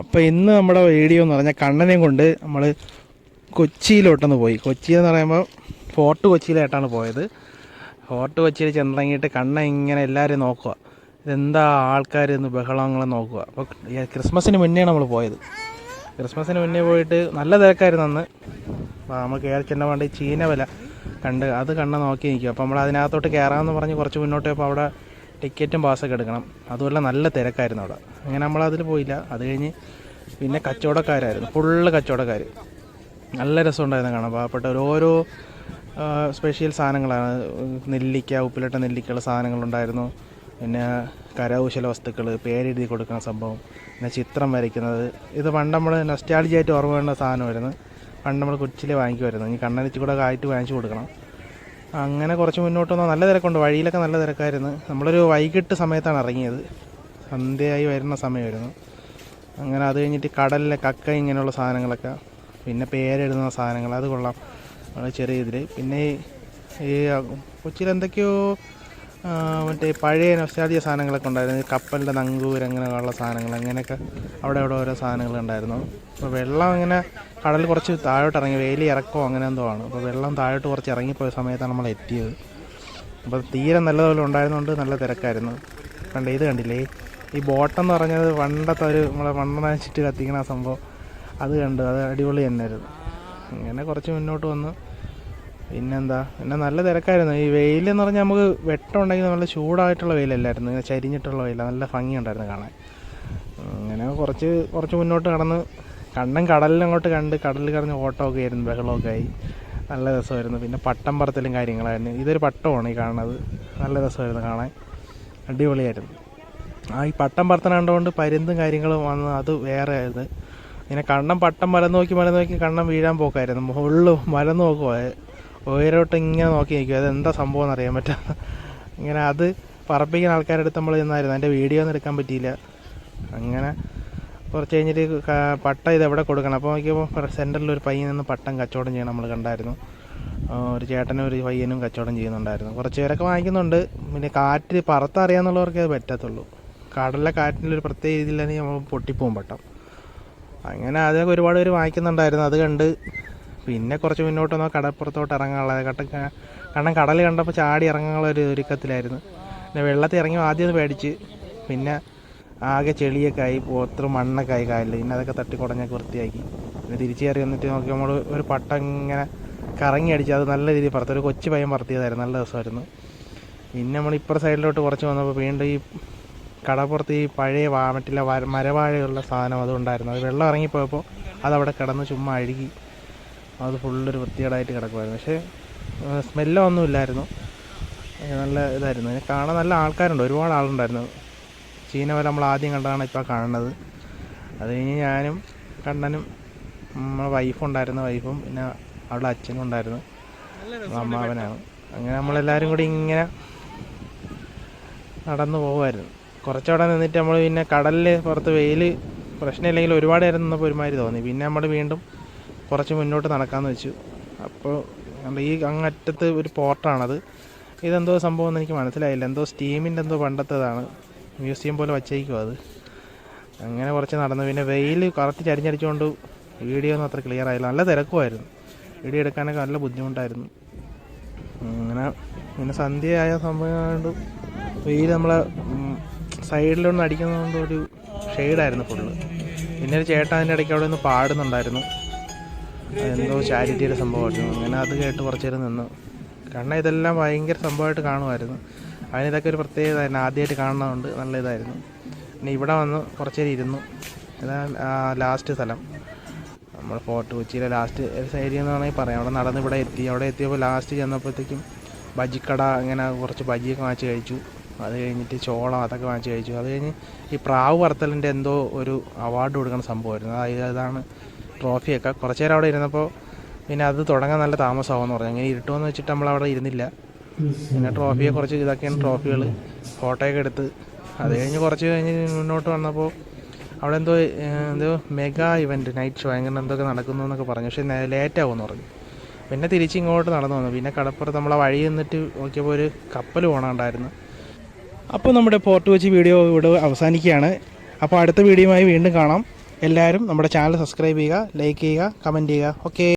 അപ്പോൾ ഇന്ന് നമ്മുടെ വീഡിയോ എന്ന് പറഞ്ഞാൽ കണ്ണനെയും കൊണ്ട് നമ്മൾ കൊച്ചിയിലോട്ടൊന്ന് പോയി. കൊച്ചി എന്ന് പറയുമ്പോൾ ഫോർട്ട് കൊച്ചിയിലായിട്ടാണ് പോയത്. ഫോർട്ട് കൊച്ചിയിൽ ചെന്നിറങ്ങിയിട്ട് കണ്ണൻ ഇങ്ങനെ എല്ലാവരും നോക്കുക. ഇതെന്താ ആൾക്കാർ ഇന്ന് ബഹളങ്ങൾ നോക്കുക. അപ്പോൾ ക്രിസ്മസിന് മുന്നെയാണ് നമ്മൾ പോയത്. ക്രിസ്മസിന് മുന്നേ പോയിട്ട് നല്ല തിരക്കായിരുന്നു അന്ന്. അപ്പോൾ നമ്മൾ കയറി ചെന്ന വേണ്ടി ചീന വില കണ്ട് അത് കണ്ണ് നോക്കി നിൽക്കും അപ്പോൾ നമ്മൾ അതിനകത്തോട്ട് കയറാമെന്ന് പറഞ്ഞ് കുറച്ച് മുന്നോട്ട് പോയപ്പോൾ അവിടെ ടിക്കറ്റും പാസ്സൊക്കെ എടുക്കണം. അതുപോലെ നല്ല തിരക്കായിരുന്നു അവിടെ. അങ്ങനെ നമ്മൾ അതിൽ പോയില്ല. അത് കഴിഞ്ഞ് പിന്നെ കച്ചവടക്കാരായിരുന്നു. ഫുള്ള് കച്ചവടക്കാർ. നല്ല രസമുണ്ടായിരുന്നു കാണാൻ. പാവപ്പെട്ട ഓരോ സ്പെഷ്യൽ സാധനങ്ങളാണ്. നെല്ലിക്ക ഉപ്പിലിട്ട നെല്ലിക്കയുള്ള സാധനങ്ങളുണ്ടായിരുന്നു. പിന്നെ കരകൗശല വസ്തുക്കൾ പേരെഴുതി കൊടുക്കുന്ന സംഭവം പിന്നെ ചിത്രം വരയ്ക്കുന്നത്. ഇത് പണ്ട് നമ്മൾ നൊസ്റ്റാളജിയായിട്ട് ഓർമ്മ വേണ്ട സാധനമായിരുന്നു. പണ്ട് നമ്മൾ കൊച്ചിയിൽ വാങ്ങിക്കുമായിരുന്നു. ഇനി കണ്ണനിച്ച് കൂടെ ആയിട്ട് വാങ്ങിച്ചു കൊടുക്കണം. അങ്ങനെ കുറച്ച് മുന്നോട്ട് വന്നാൽ നല്ല തിരക്കുണ്ട്. വഴിയിലൊക്കെ നല്ല തിരക്കായിരുന്നു. നമ്മളൊരു വൈകിട്ട് സമയത്താണ് ഇറങ്ങിയത്. സന്ധ്യയായി വരുന്ന സമയമായിരുന്നു. അങ്ങനെ അത് കഴിഞ്ഞിട്ട് കടലിലെ കക്ക ഇങ്ങനെയുള്ള സാധനങ്ങളൊക്കെ പിന്നെ പേരെഴുതുന്ന സാധനങ്ങൾ അത് കൊള്ളാം. ചെറിയ ഇതിൽ പിന്നെ ഈ- കൊച്ചിയിൽ എന്തൊക്കെയോ മറ്റേ പഴയ നൊസ്റ്റാലിയ സാധനങ്ങളൊക്കെ ഉണ്ടായിരുന്നു. കപ്പലിന്റെ നങ്കൂര് അങ്ങനെയുള്ള സാധനങ്ങൾ അങ്ങനെയൊക്കെ അവിടെ അവിടെ ഓരോ സാധനങ്ങൾ ഉണ്ടായിരുന്നു. അപ്പോൾ വെള്ളം ഇങ്ങനെ കടൽ കുറച്ച് താഴോട്ട് ഇറങ്ങി വേലി ഇറക്കോ അങ്ങനെ എന്തോ ആണ്. അപ്പോൾ വെള്ളം താഴോട്ട് കുറച്ച് ഇറങ്ങിപ്പോയ സമയത്താണ് നമ്മൾ എത്തിയത്. അപ്പോൾ തീരെ നല്ലതുപോലെ ഉണ്ടായിരുന്നുകൊണ്ട് നല്ല തിരക്കായിരുന്നു. കണ്ട ഇത് കണ്ടില്ലേ? ഈ ബോട്ടെന്ന് പറഞ്ഞത് പണ്ടത്തെ ഒരു നമ്മളെ മണ്ണെണ്ണ വെച്ചിട്ട് കത്തിക്കണ സംഭവം. അത് കണ്ടു അത് അടിപൊളി തന്നെയായിരുന്നു. അങ്ങനെ കുറച്ച് മുന്നോട്ട് വന്നു. പിന്നെന്താ? പിന്നെ നല്ല തിരക്കായിരുന്നു. ഈ വെയിലെന്ന് പറഞ്ഞാൽ നമുക്ക് വെട്ടം ഉണ്ടെങ്കിൽ നല്ല ചൂടായിട്ടുള്ള വെയിലല്ലായിരുന്നു. ഇങ്ങനെ ചരിഞ്ഞിട്ടുള്ള വെയില. നല്ല ഭംഗിയുണ്ടായിരുന്നു കാണാൻ. അങ്ങനെ കുറച്ച് കുറച്ച് മുന്നോട്ട് കടന്ന് കണ്ണൻ കടലിലങ്ങോട്ട് കണ്ട് കടലിൽ കറഞ്ഞ് ഓട്ടമൊക്കെ ആയിരുന്നു. ബഹളമൊക്കെ ആയി. നല്ല രസമായിരുന്നു. പിന്നെ പട്ടം പറത്തലും കാര്യങ്ങളായിരുന്നു. ഇതൊരു പട്ടമാണ് ഈ കാണുന്നത്. നല്ല രസമായിരുന്നു കാണാൻ. അടിപൊളിയായിരുന്നു. ആ ഈ പട്ടം പറത്തണ കണ്ടുകൊണ്ട് പരുന്തും കാര്യങ്ങളും വന്ന് അത് വേറെ ആയിരുന്നു. ഇങ്ങനെ കണ്ണം പട്ടം മലം നോക്കി മലം നോക്കി കണ്ണം വീഴാൻ പോക്കായിരുന്നു. മുകളിൽ മലം നോക്കുക ഉയരോട്ട് ഇങ്ങനെ നോക്കി നിൽക്കും. അത് എന്താ സംഭവം എന്ന് അറിയാൻ പറ്റാ ഇങ്ങനെ അത് പറപ്പിക്കുന്ന ആൾക്കാരുടെ അടുത്ത് നമ്മൾ ചെന്നായിരുന്നു. അതിന്റെ വീഡിയോ ഒന്നും എടുക്കാൻ പറ്റിയില്ല. അങ്ങനെ കുറച്ച് കഴിഞ്ഞിട്ട് പട്ട ഇത് എവിടെ കൊടുക്കണം? അപ്പോൾ നോക്കിയപ്പോൾ സെന്ററിൽ ഒരു പയ്യൻ നിന്ന് പട്ടം കച്ചവടം ചെയ്യണം നമ്മൾ കണ്ടായിരുന്നു. ഒരു ചേട്ടനും ഒരു പയ്യനും കച്ചവടം ചെയ്യുന്നുണ്ടായിരുന്നു. കുറച്ച് പേരൊക്കെ വാങ്ങിക്കുന്നുണ്ട്. പിന്നെ കാറ്റ് പറത്തറിയാന്നുള്ളവർക്കേ അത് പറ്റത്തുള്ളൂ. കടലിലെ കാറ്റിന്റെ ഒരു പ്രത്യേക തന്നെ നമ്മൾ പൊട്ടിപ്പോകും പട്ടം. അങ്ങനെ അതൊക്കെ ഒരുപാട് പേര് വാങ്ങിക്കുന്നുണ്ടായിരുന്നു. അത് കണ്ട് പിന്നെ കുറച്ച് മുന്നോട്ട് വന്നാൽ കടപ്പുറത്തോട്ട് ഇറങ്ങാനുള്ള കട്ട കാരണം കടൽ കണ്ടപ്പോൾ ചാടി ഇറങ്ങാനുള്ള ഒരു ഒരുക്കത്തിലായിരുന്നു. പിന്നെ വെള്ളത്തിൽ ഇറങ്ങി ആദ്യം പേടിച്ച് പിന്നെ ആകെ ചെളിയൊക്കെ ആയി പോത്ര മണ്ണൊക്കെ ആയി കാലിൽ പിന്നെ അതൊക്കെ തട്ടി കുടഞ്ഞൊക്കെ വൃത്തിയാക്കി. പിന്നെ തിരിച്ചു കയറി വന്നിട്ട് നോക്കി നമ്മൾ ഒരു പട്ടം ഇങ്ങനെ കറങ്ങി അടിച്ച് അത് നല്ല രീതിയിൽ പറത്തു. ഒരു കൊച്ചു പയ്യൻ പറത്തിയതായിരുന്നു നല്ല രസമായിരുന്നു. പിന്നെ നമ്മൾ ഇപ്പുറ സൈഡിലോട്ട് കുറച്ച് വന്നപ്പോൾ വീണ്ടും ഈ കടപ്പുറത്ത് ഈ പഴയ വാ മറ്റുള്ള മരവാഴയുള്ള സാധനം അതുണ്ടായിരുന്നു അത് വെള്ളം ഇറങ്ങിപ്പോയപ്പോൾ അതവിടെ കിടന്ന് ചുമ്മാ അഴുകി. അത് ഫുള്ളൊരു വൃത്തികേടായിട്ട് കിടക്കുമായിരുന്നു പക്ഷേ സ്മെല്ലോ ഒന്നും ഇല്ലായിരുന്നു. നല്ല ഇതായിരുന്നു. അതിനെ കാണാൻ നല്ല ആൾക്കാരുണ്ട്. ഒരുപാട് ആളുണ്ടായിരുന്നു. ചീന ചീനവല നമ്മൾ ആദ്യം കണ്ടതാണ് ഇപ്പോൾ കാണുന്നത്. അത് കഴിഞ്ഞ് ഞാനും കണ്ണനും നമ്മളെ വൈഫും ഉണ്ടായിരുന്നു. വൈഫും പിന്നെ അവളുടെ അച്ഛനും ഉണ്ടായിരുന്നു. അമ്മാവനാണ്. അങ്ങനെ നമ്മളെല്ലാവരും കൂടി ഇങ്ങനെ നടന്നു പോകുമായിരുന്നു കുറച്ചവിടെ നിന്നിട്ട് നമ്മൾ പിന്നെ കടലിൽ പുറത്ത് വെയിൽ പ്രശ്നമില്ലെങ്കിൽ ഒരുപാട് നേരം നിന്നപ്പോൾ ഒരുമാതിരി തോന്നി. പിന്നെ നമ്മൾ വീണ്ടും കുറച്ച് മുന്നോട്ട് നടക്കാമെന്ന് വെച്ചു. അപ്പോൾ ഈ അങ്ങറ്റത്ത് ഒരു പോർട്ടാണത്. ഇതെന്തോ സംഭവം എന്ന് എനിക്ക് മനസ്സിലായില്ല. എന്തോ സ്റ്റീമിന്റെ എന്തോ പണ്ടത്തേതാണ്. മ്യൂസിയം പോലെ വച്ചേക്കും അത്. അങ്ങനെ കുറച്ച് നടന്നു. പിന്നെ വെയിൽ കറക്റ്റ് ചരിഞ്ഞടിച്ചുകൊണ്ട് വീഡിയോ ഒന്നും അത്ര ക്ലിയർ ആയില്ല. നല്ല തിരക്കുമായിരുന്നു വീഡിയോ എടുക്കാനൊക്കെ നല്ല ബുദ്ധിമുട്ടായിരുന്നു. അങ്ങനെ പിന്നെ സന്ധ്യയായ സംഭവമായതുകൊണ്ട് കൊണ്ട് വെയിൽ നമ്മളെ സൈഡിലൊന്ന് അടിക്കുന്നതുകൊണ്ട് ഒരു ഷെയ്ഡായിരുന്നു ഫുള്ള്. പിന്നെ ഒരു ചേട്ടൻ അതിന്റെ ഇടയ്ക്ക് അവിടെ നിന്ന് പാടുന്നുണ്ടായിരുന്നു. എന്തോ ചാരിറ്റിയുടെ സംഭവമായിരുന്നു. അങ്ങനെ അത് കേട്ട് കുറച്ച് നേരം നിന്നു. കാരണം ഇതെല്ലാം ഭയങ്കര സംഭവമായിട്ട് കാണുമായിരുന്നു. അതിന് ഇതൊക്കെ ഒരു പ്രത്യേകത ആദ്യമായിട്ട് കാണുന്നതുകൊണ്ട് നല്ല ഇതായിരുന്നു. പിന്നെ ഇവിടെ വന്ന് കുറച്ച് നേരം ഇരുന്നു. ഇതാണ് ലാസ്റ്റ് സ്ഥലം. നമ്മൾ ഫോർട്ട് കൊച്ചിയിലെ ലാസ്റ്റ് ഏരിയ എന്ന് വേണമെങ്കിൽ പറയാം. അവിടെ നടന്ന് ഇവിടെ എത്തി. അവിടെ എത്തിയപ്പോൾ ലാസ്റ്റ് ചെന്നപ്പോഴത്തേക്കും ബജിക്കട അങ്ങനെ കുറച്ച് ബജിയൊക്കെ വാങ്ങിച്ച് കഴിച്ചു. അത് കഴിഞ്ഞിട്ട് ചോളം അതൊക്കെ വാങ്ങിച്ച് കഴിച്ചു. അത് കഴിഞ്ഞ് ഈ പ്രാവ് വറുത്തലിന്റെ എന്തോ ഒരു അവാർഡ് കൊടുക്കുന്ന സംഭവമായിരുന്നു. അതായത് അതാണ് ട്രോഫിയൊക്കെ. കുറച്ച് നേരം അവിടെ ഇരുന്നപ്പോൾ പിന്നെ അത് തുടങ്ങാൻ നല്ല താമസമാകുമെന്ന് പറഞ്ഞു. അങ്ങനെ ഇരുട്ടുമെന്ന് വെച്ചിട്ട് നമ്മൾ അവിടെ ഇരുന്നില്ല. പിന്നെ ട്രോഫിയെ കുറച്ച് ഇതൊക്കെയാണ് ട്രോഫികൾ ഫോട്ടോയൊക്കെ എടുത്ത് അത് കഴിഞ്ഞ് കുറച്ച് കഴിഞ്ഞ് മുന്നോട്ട് വന്നപ്പോൾ അവിടെ എന്തോ എന്തോ മെഗാ ഇവന്റ് നൈറ്റ് ഷോ അങ്ങനെ എന്തൊക്കെ നടക്കുന്നു എന്നൊക്കെ പറഞ്ഞു. പക്ഷേ ലേറ്റ് ആവുമെന്ന് പറഞ്ഞു. പിന്നെ തിരിച്ച് ഇങ്ങോട്ട് നടന്നു വന്നു. പിന്നെ കടപ്പുറത്ത് നമ്മളെ വഴി നിന്നിട്ട് നോക്കിയപ്പോൾ ഒരു കപ്പൽ പോകണുണ്ടായിരുന്നു അപ്പോൾ നമ്മുടെ പോർട്ട് വെച്ച് വീഡിയോ ഇവിടെ അവസാനിക്കുകയാണ്. അപ്പോൾ അടുത്ത വീഡിയോയുമായി വീണ്ടും കാണാം. എല്ലാവരും നമ്മുടെ ചാനൽ സബ്സ്ക്രൈബ് ചെയ്യുക ലൈക്ക് ചെയ്യുക കമന്റ് ചെയ്യുക. ഓക്കെ